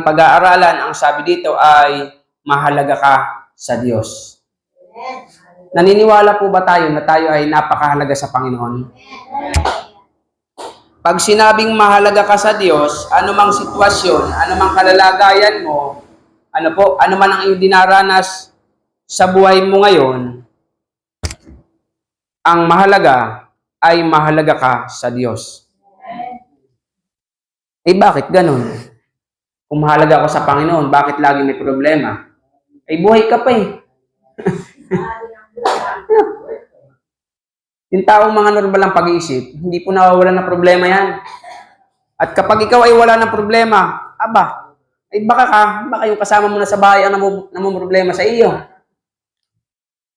pag-aaralan, ang sabi dito ay mahalaga ka sa Diyos. Naniniwala po ba tayo na tayo ay napakahalaga sa Panginoon? Pag sinabing mahalaga ka sa Diyos, anumang sitwasyon, anumang kalalagayan mo, ano po, ano man ang iyong dinaranas sa buhay mo ngayon, ang mahalaga ay mahalaga ka sa Diyos. Eh bakit ganun? Kung ako sa Panginoon, bakit lagi may problema? Ay buhay ka pa eh. Yung taong mga normal ang pag-iisip, hindi po nawawalan ng problema yan. At kapag ikaw ay wala ng problema, aba, ay baka ka, baka yung kasama mo na sa bahay ang namu, problema sa iyo.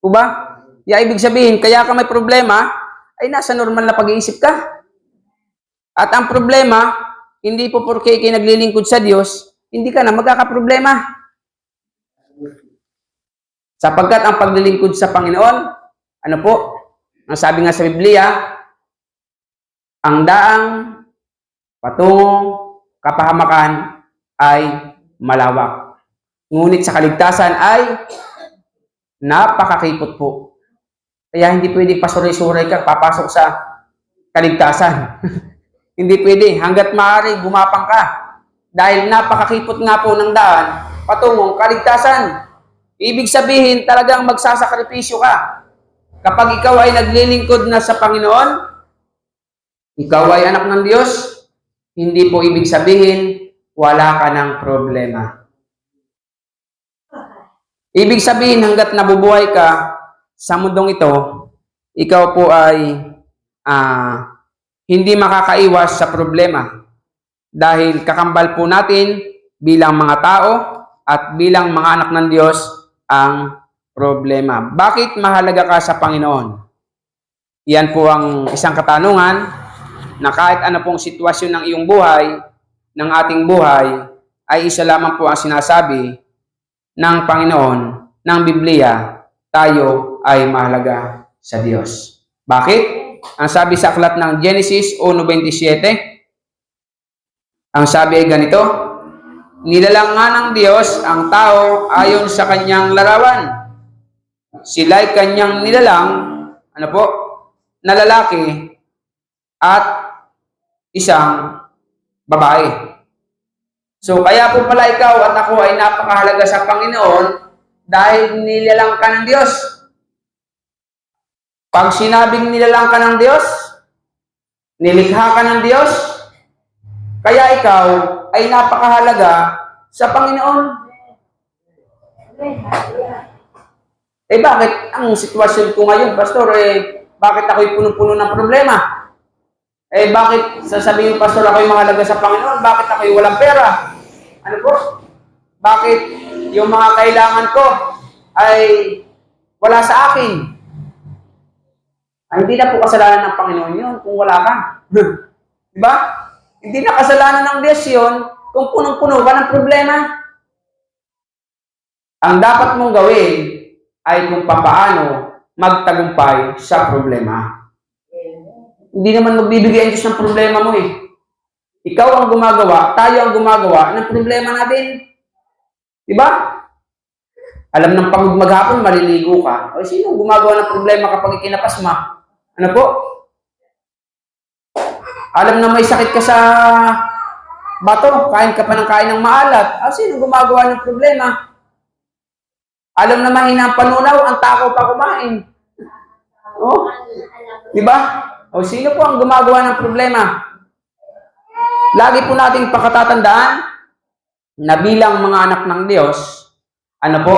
O ba? Ya, ibig sabihin, kaya ka may problema, ay nasa normal na pag-iisip ka. At ang problema, hindi po porque ikay naglilingkod sa Diyos, hindi ka na magkakaproblema. Sapagkat ang paglilingkod sa Panginoon, ano po, ang sabi nga sa Biblia, ang daang patungong kapahamakan ay malawak. Ngunit sa kaligtasan ay napakakipot po. Kaya hindi pwede pasuray-suray ka, papasok sa kaligtasan. hindi pwede. Hanggat maaari, gumapang ka. Dahil napakakipot nga po ng daan, patungong kaligtasan. Ibig sabihin, talagang magsasakripisyo ka. Kapag ikaw ay naglilingkod na sa Panginoon, ikaw ay anak ng Diyos, hindi po ibig sabihin, wala ka ng problema. Ibig sabihin, hanggat nabubuhay ka sa mundong ito, ikaw po ay ah, hindi makakaiwas sa problema. Dahil kakambal po natin bilang mga tao at bilang mga anak ng Diyos ang problema. Bakit mahalaga ka sa Panginoon? Yan po ang isang katanungan na kahit ano pong sitwasyon ng iyong buhay, ng ating buhay, ay isa lamang po ang sinasabi ng Panginoon, ng Biblia, tayo ay mahalaga sa Diyos. Bakit? Ang sabi sa aklat ng Genesis 1.27, ang sabi ay ganito, Nilalang nga ng Diyos ang tao ayon sa kanyang larawan. Sila'y kanyang nilalang, ano po, na lalaki at isang babae. So, kaya po pala ikaw at ako ay napakahalaga sa Panginoon dahil nilalang ka ng Diyos. Pag sinabing nilalang ka ng Diyos, nilikha ka ng Diyos, kaya ikaw ay napakahalaga sa Panginoon. Eh bakit ang sitwasyon ko ngayon, Pastor, eh bakit ako'y punong-puno ng problema? Eh bakit sasabihin, Pastor, ako'y mahalaga sa Panginoon? Bakit ako'y walang pera? Ano po? Bakit yung mga kailangan ko ay wala sa akin? Ay, hindi na po kasalanan ng Panginoon yun kung wala ka. Di ba? Hindi na kasalanan ng Diyos yun kung punong-puno ka ng problema. Ang dapat mong gawin ay kung papaano magtagumpay sa problema. Hindi naman magbibigay ang Diyos ng problema mo eh. Ikaw ang gumagawa, tayo ang gumagawa ng problema natin. Di ba? Alam ng pagod maghapon, maliligo ka. O sino gumagawa ng problema kapag ikinapasma? Ano po? Alam na may sakit ka sa bato, kain ka pa ng kain ng maalat. Ah, sino gumagawa ng problema? Alam na mahina ang panunaw, ang takaw pa kumain. Oh, di ba? O sino po ang gumagawa ng problema? Lagi po nating pakatatandaan na bilang mga anak ng Diyos, ano po,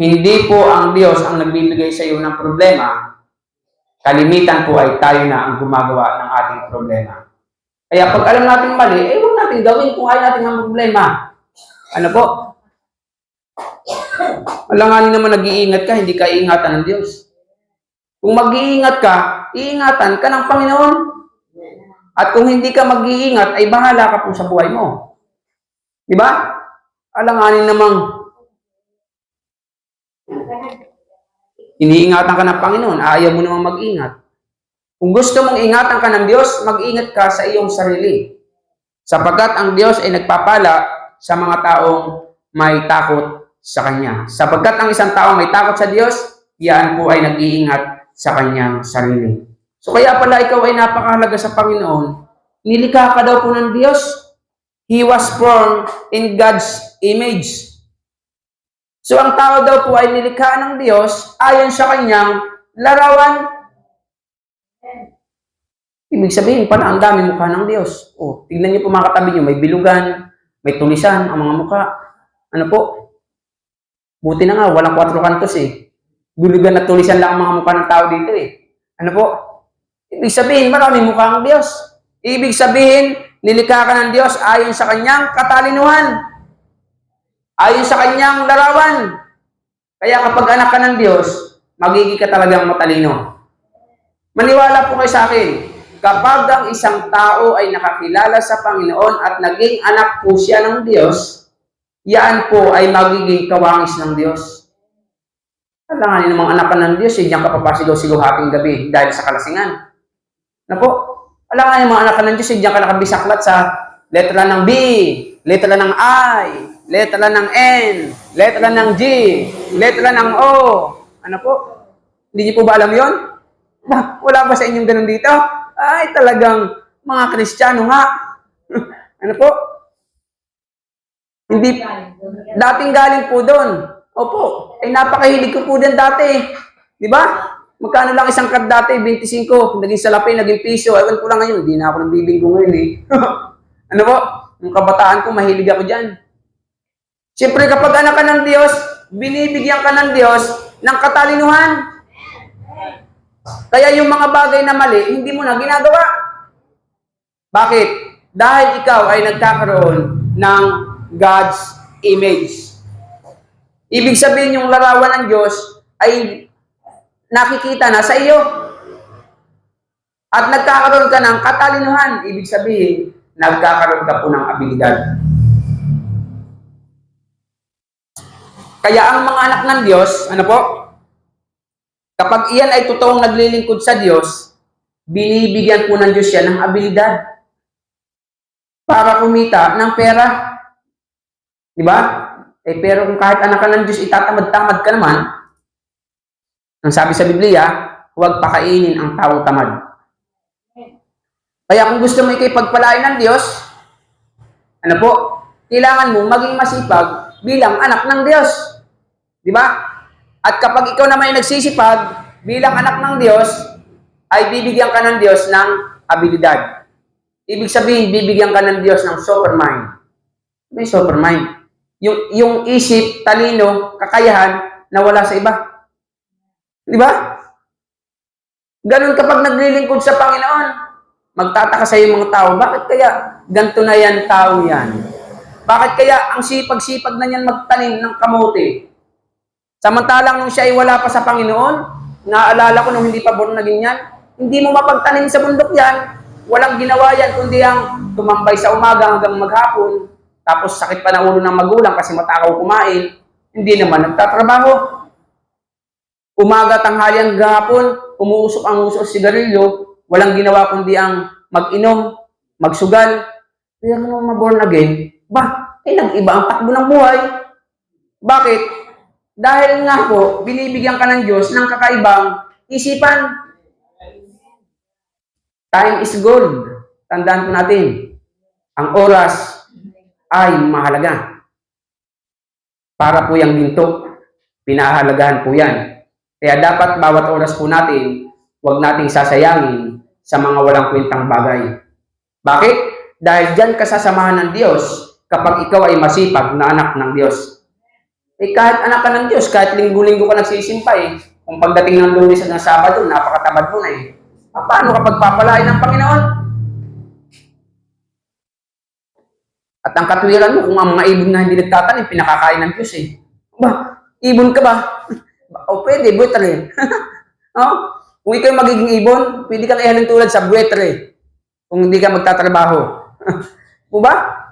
hindi po ang Diyos ang nagbibigay sa iyo ng problema, kalimitan po ay tayo na ang gumagawa ng ating problema. Kaya pag alam natin mali, eh huwag natin gawin kung ayaw natin ang problema. Ano po? Alanganin naman nag-iingat ka, hindi ka iingatan ng Diyos. Kung mag-iingat ka, iingatan ka ng Panginoon. At kung hindi ka mag-iingat, ay bahala ka po sa buhay mo. Di ba? Alanganin namang iniingatan ka ng Panginoon, ayaw mo namang mag-ingat. Kung gusto mong ingatan ka ng Diyos, mag-ingat ka sa iyong sarili. Sapagkat ang Diyos ay nagpapala sa mga taong may takot sa Kanya. Sapagkat ang isang tao may takot sa Diyos, yan po ay nag-iingat sa kanyang sarili. So kaya pala ikaw ay napakahalaga sa Panginoon. Nilikha ka daw po ng Diyos. He was formed in God's image. So ang tao daw po ay nilikha ng Diyos ayon sa kanyang larawan. Ibig sabihin pala, ang dami mukha ng Diyos. O, tignan niyo po mga katabi niyo, may bilugan, may tulisan ang mga mukha. Ano po? Buti na nga, walang kwatro kantos eh. Bilugan at tulisan lang ang mga mukha ng tao dito eh. Ano po? Ibig sabihin, marami mukha ang Diyos. Ibig sabihin, nilikha ka ng Diyos ayon sa kanyang katalinuhan. Ayon sa kanyang larawan. Kaya kapag anak ka ng Diyos, magiging ka talagang matalino. Maniwala po kayo sa akin, kapag ang isang tao ay nakakilala sa Panginoon at naging anak po siya ng Diyos, yan po ay magiging kawangis ng Diyos. Alanganin ng mga anak ng Diyos, eh, diyan ka papasigaw-sigaw hating gabi dahil sa kalasingan. Ano po? Alanganin ng mga anak ng Diyos, eh, diyan ka sa letra ng B, letra ng I, letra ng N, letra ng G, letra ng O. Ano po? Hindi niyo po ba alam yon? Wala ba sa inyong ganun dito? Ay, talagang mga Kristiyano nga. ano po? Hindi, dating galing po doon. Opo, ay napakahilig ko po din dati. Di ba? Magkano lang isang card dati? 25. Naging salapi, naging piso. Ewan ko lang ngayon. Hindi na ako nagbibinggo ngayon eh. ano po? Yung kabataan ko, mahilig ako dyan. Siyempre, kapag anak ka ng Diyos, binibigyan ka ng Diyos ng katalinuhan. Kaya yung mga bagay na mali, hindi mo na ginagawa. Bakit? Dahil ikaw ay nagkakaroon ng God's image. Ibig sabihin yung larawan ng Diyos ay nakikita na sa iyo. At nagkakaroon ka ng katalinuhan. Ibig sabihin, nagkakaroon ka po ng abilidad. Kaya ang mga anak ng Diyos, ano po? Kapag iyan ay totoong naglilingkod sa Diyos, binibigyan po ng Diyos siya ng abilidad para kumita ng pera. Di ba? Eh, pero kung kahit anak ka ng Diyos, itatamad-tamad ka naman, ang sabi sa Biblia, huwag pakainin ang taong tamad. Kaya kung gusto mo ikay pagpalain ng Diyos, ano po, kailangan mo maging masipag bilang anak ng Diyos. Di ba? At kapag ikaw naman ay nagsisipag bilang anak ng Diyos, ay bibigyan ka ng Diyos ng abilidad. Ibig sabihin, bibigyan ka ng Diyos ng super mind. May super mind. Yung, yung isip, talino, kakayahan na wala sa iba. Di ba? Ganun kapag naglilingkod sa Panginoon. Magtataka sa iyo mga tao, bakit kaya ganito na yan tao yan? Bakit kaya ang sipag-sipag na niyan magtanim ng kamote? Samantalang nung siya ay wala pa sa Panginoon, naalala ko nung hindi pa born naging yan, hindi mo mapagtanim sa bundok yan. Walang ginawa yan, kundi ang tumambay sa umaga hanggang maghapon. Tapos sakit pa na ulo ng magulang kasi matakaw kumain. Hindi naman nagtatrabaho. Umaga, tanghali, gahapon, umuusok ang uso sigarilyo, walang ginawa kundi ang mag-inom, magsugal. Kaya nung maborn again, ba, eh nag-iba ang takbo ng buhay. Bakit? Dahil nga po, binibigyan ka ng Diyos ng kakaibang isipan. Time is gold. Tandaan po natin, ang oras ay mahalaga. Para po yung ginto, pinahalagahan po yan. Kaya dapat bawat oras po natin, huwag nating sasayangin sa mga walang kwentang bagay. Bakit? Dahil dyan ka sasamahan ng Diyos kapag ikaw ay masipag na anak ng Diyos. Eh kahit anak ka ng Diyos, kahit linggo-linggo ka nagsisimpa eh, kung pagdating ng lunes at ng Sabado, napakatamad mo na eh. Paano kapag papalain ng Panginoon? At ang katwiran mo, kung ang mga ibon na hindi nagtatanim, pinakakain ng Diyos eh. Ba, ibon ka ba? o pwede, buitre. oh? Kung ikaw magiging ibon, pwede kang ihalin tulad sa buitre. Kung hindi ka magtatrabaho. o ba?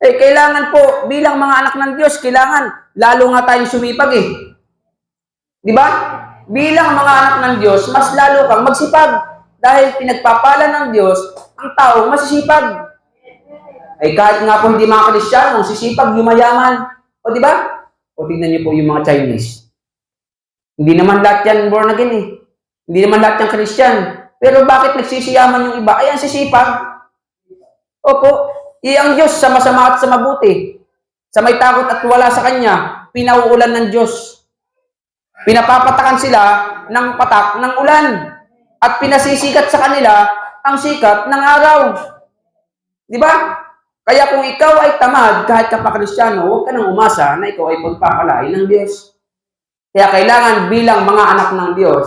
Eh, kailangan po, bilang mga anak ng Diyos, kailangan, lalo nga tayong sumipag eh. Di ba? Bilang mga anak ng Diyos, mas lalo kang magsipag. Dahil pinagpapala ng Diyos ang tao masisipag. Ay kahit nga po hindi mga Kristiyano, sisipag, yumayaman. O di ba? O tignan niyo po yung mga Chinese. Hindi naman lahat yan born again eh. Hindi naman lahat yan Christian. Pero bakit nagsisiyaman yung iba? Ayan, sisipag. Opo, iyang Diyos sa masama at sa mabuti. Sa may takot at wala sa Kanya, pinauulan ng Diyos. Pinapapatakan sila ng patak ng ulan. At pinasisikat sa kanila ang sikat ng araw. Di ba? Kaya kung ikaw ay tamad, kahit ka pa kristyano, huwag ka nang umasa na ikaw ay pagpapalain ng Diyos. Kaya kailangan bilang mga anak ng Diyos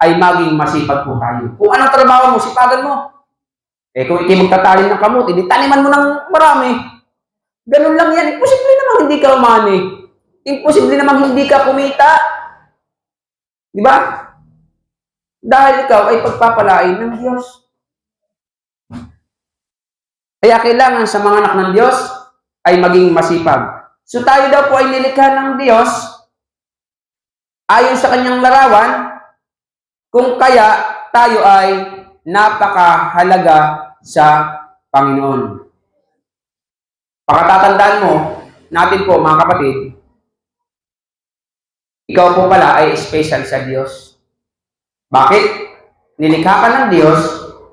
ay maging masipag po tayo. Kung anong trabaho mo, sipagan mo. Eh kung ikaw magtatalim ng kamuti, di taniman mo ng marami. Ganun lang yan. Imposible namang hindi ka umani. Imposible namang hindi ka kumita. Di ba? Dahil ikaw ay pagpapalain ng Diyos. Kaya kailangan sa mga anak ng Diyos ay maging masipag. So tayo daw po ay nilikha ng Diyos ayon sa kanyang larawan kung kaya tayo ay napakahalaga sa Panginoon. Pakatatandaan mo natin po mga kapatid, ikaw po pala ay special sa Diyos. Bakit? Nilikha ka ng Diyos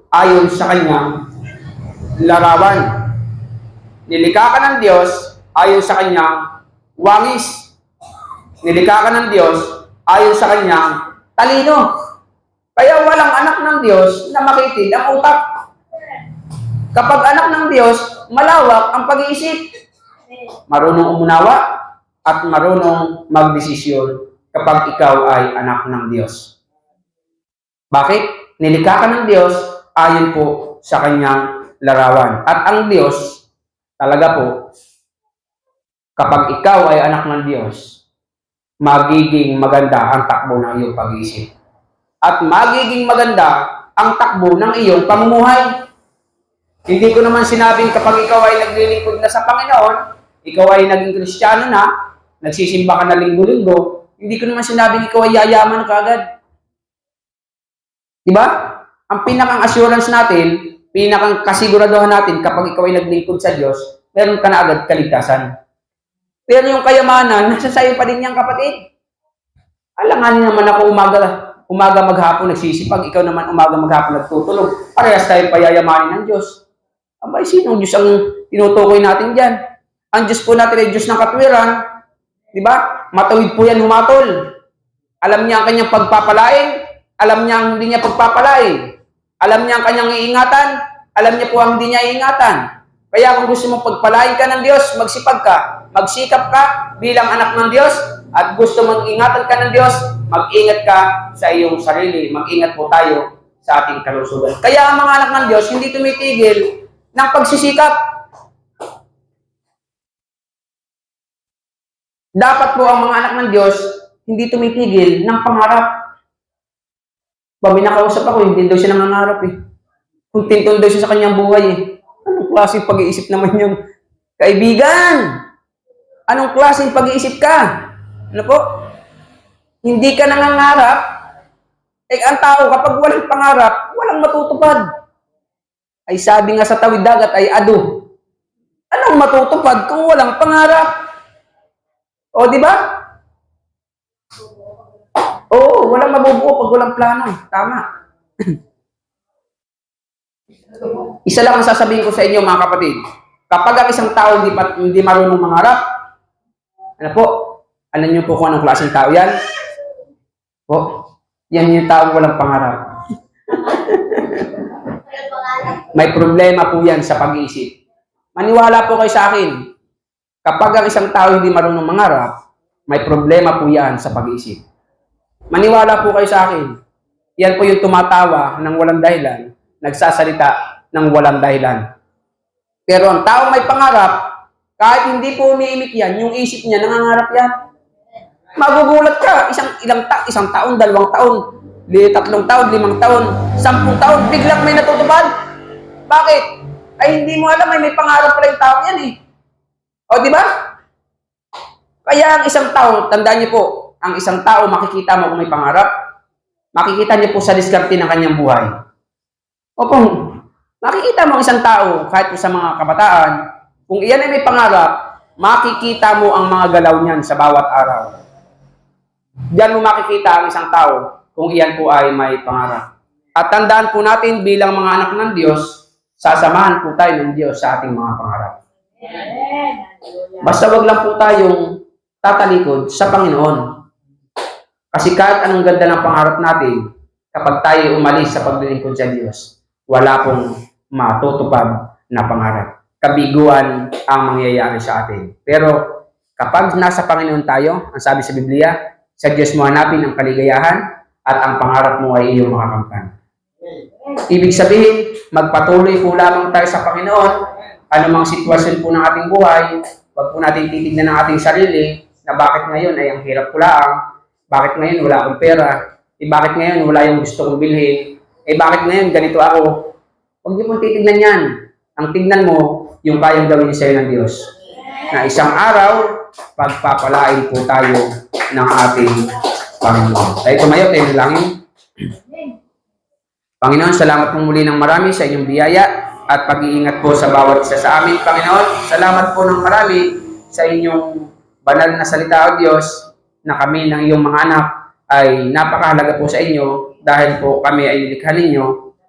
ayon sa kanyang larawan. Nilikha ka ng Diyos ayon sa kanyang wangis. Nilikha ka ng Diyos ayon sa kanyang talino. Kaya walang anak ng Diyos na makitid ang utak. Kapag anak ng Diyos, malawak ang pag-iisip. Marunong umunawa at marunong magdesisyon kapag ikaw ay anak ng Diyos. Bakit? Nilikha ka ng Diyos ayon po sa kanyang larawan. At ang Diyos, talaga po, kapag ikaw ay anak ng Diyos, magiging maganda ang takbo ng iyong pag-iisip. At magiging maganda ang takbo ng iyong pamumuhay. Hindi ko naman sinabing kapag ikaw ay naglilingkod na sa Panginoon, ikaw ay naging Kristiyano na, nagsisimba ka na linggo-linggo, hindi ko naman sinabing ikaw ay yayaman ka agad. Di ba? Ang pinakang assurance natin, pinakang kasiguraduhan natin kapag ikaw ay naglingkod sa Diyos, meron ka na agad kaligtasan. Pero yung kayamanan, nasa sayo pa din yan, kapatid. Alanganin naman ako umaga, umaga maghapon nagsisipag, ikaw naman umaga maghapon nagtutulog. Parehas tayo payayamanin ng Diyos. Abay, sinong Diyos ang tinutukoy natin dyan? Ang Diyos po natin ay Diyos ng katwiran. Di ba? Matawid po yan humatol. Alam niya ang kanyang pagpapalain. Alam niya ang hindi niya pagpapalain. Alam niya ang kanyang iingatan. Alam niya po ang hindi niya iingatan. Kaya kung gusto mong pagpalain ka ng Diyos, magsipag ka. Magsikap ka bilang anak ng Diyos. At gusto mong ingatan ka ng Diyos, mag-ingat ka sa iyong sarili. Mag-ingat po tayo sa ating kalusugan. Kaya ang mga anak ng Diyos, hindi tumitigil ng pagsisikap. Dapat po ang mga anak ng Diyos, hindi tumitigil ng pangarap. Pag nakausap ako, hindi daw siya nangangarap eh. Kontento daw siya sa kanyang buhay eh. Anong klaseng pag-iisip naman yung kaibigan? Anong klaseng pag-iisip ka? Ano po? Hindi ka nangangarap? Eh, ang tao, kapag walang pangarap, walang matutupad. Ay sabi nga sa tawid dagat ay ado. Anong matutupad kung walang pangarap? O, di ba? Oo, walang mabubuo pag walang plano. Tama. Isa lang ang sasabihin ko sa inyo, mga kapatid. Kapag ang isang tao hindi, hindi marunong mangarap, ano po, alam niyo po kung anong klaseng tao yan? Po, yan yung tao walang pangarap. May problema po yan sa pag-iisip. Maniwala po kayo sa akin. Kapag ang isang tao hindi marunong mangarap, may problema po yan sa pag-iisip. Maniwala po kayo sa akin. Yan po yung tumatawa ng walang dahilan, nagsasalita ng walang dahilan. Pero ang taong may pangarap, kahit hindi po umiimik yan, yung isip niya, nangangarap yan. Magugulat ka, isang ilang ta isang taon, dalawang taon, li, tatlong taon, limang taon, sampung taon, biglang may natutupad. Bakit? Ay hindi mo alam, ay may pangarap pala yung tao yan eh. O, di ba? Kaya ang isang tao, tandaan niyo po, ang isang tao makikita mo kung may pangarap, makikita niyo po sa diskarte ng kanyang buhay. O kung nakikita mo ang isang tao, kahit sa mga kabataan, kung iyan ay may pangarap, makikita mo ang mga galaw niyan sa bawat araw. Diyan mo makikita ang isang tao kung iyan po ay may pangarap. At tandaan po natin bilang mga anak ng Diyos, sasamahan po tayo ng Diyos sa ating mga pangarap. Basta wag lang po tayong tatalikod sa Panginoon. Kasi kahit anong ganda ng pangarap natin, kapag tayo umalis sa paglilingkod sa Diyos, wala pong matutupad na pangarap. Kabiguan ang mangyayari sa atin. Pero kapag nasa Panginoon tayo, ang sabi sa Biblia, sa Diyos mo hanapin ang kaligayahan at ang pangarap mo ay iyong makakamtan. Ibig sabihin, magpatuloy po lamang tayo sa Panginoon, anumang sitwasyon po ng ating buhay, wag po natin titignan ng ating sarili na bakit ngayon ay ang hirap ko lang, bakit ngayon wala akong pera, eh bakit ngayon wala yung gusto kong bilhin, eh bakit ngayon ganito ako. Huwag niyo pong titignan yan. Ang tignan mo, yung kayang gawin sa'yo ng Diyos. Na isang araw, pagpapalain po tayo ng ating Panginoon. Tayo tumayo, tayo nalangin. Panginoon, salamat po muli ng marami sa inyong biyaya at pag-iingat po sa bawat isa sa amin, Panginoon. Salamat po ng marami sa inyong banal na salita, O Diyos, na kami ng iyong mga anak ay napakahalaga po sa inyo dahil po kami ay nilikha ninyo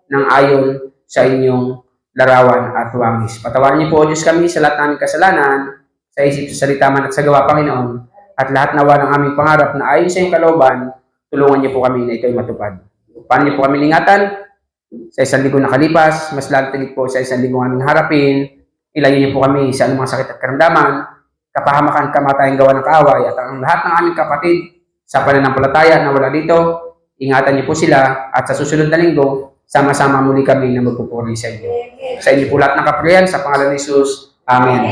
ng ayon sa inyong larawan at wangis. Patawarin niyo po, Diyos, kami sa lahat ng aming kasalanan, sa isip, sa salita man at sa gawa, Panginoon, at lahat nawa ng aming pangarap na ayon sa iyong kalooban, tulungan niyo po kami na ito'y matupad. Paano niyo po kami ingatan? Sa isang linggo nakalipas, mas lalo tigit po sa isang linggo aming harapin, ilayo niyo po kami sa anumang sakit at karamdaman, kapahamakan, kamatayang gawa ng kaaway, at ang lahat ng aming kapatid sa pananampalataya na wala dito, ingatan niyo po sila, at sa susunod na linggo, sama-sama muli kami na magpupuri sa inyo. Sa inyo po lahat ng kapurihan, sa pangalan ni Jesus. Amen.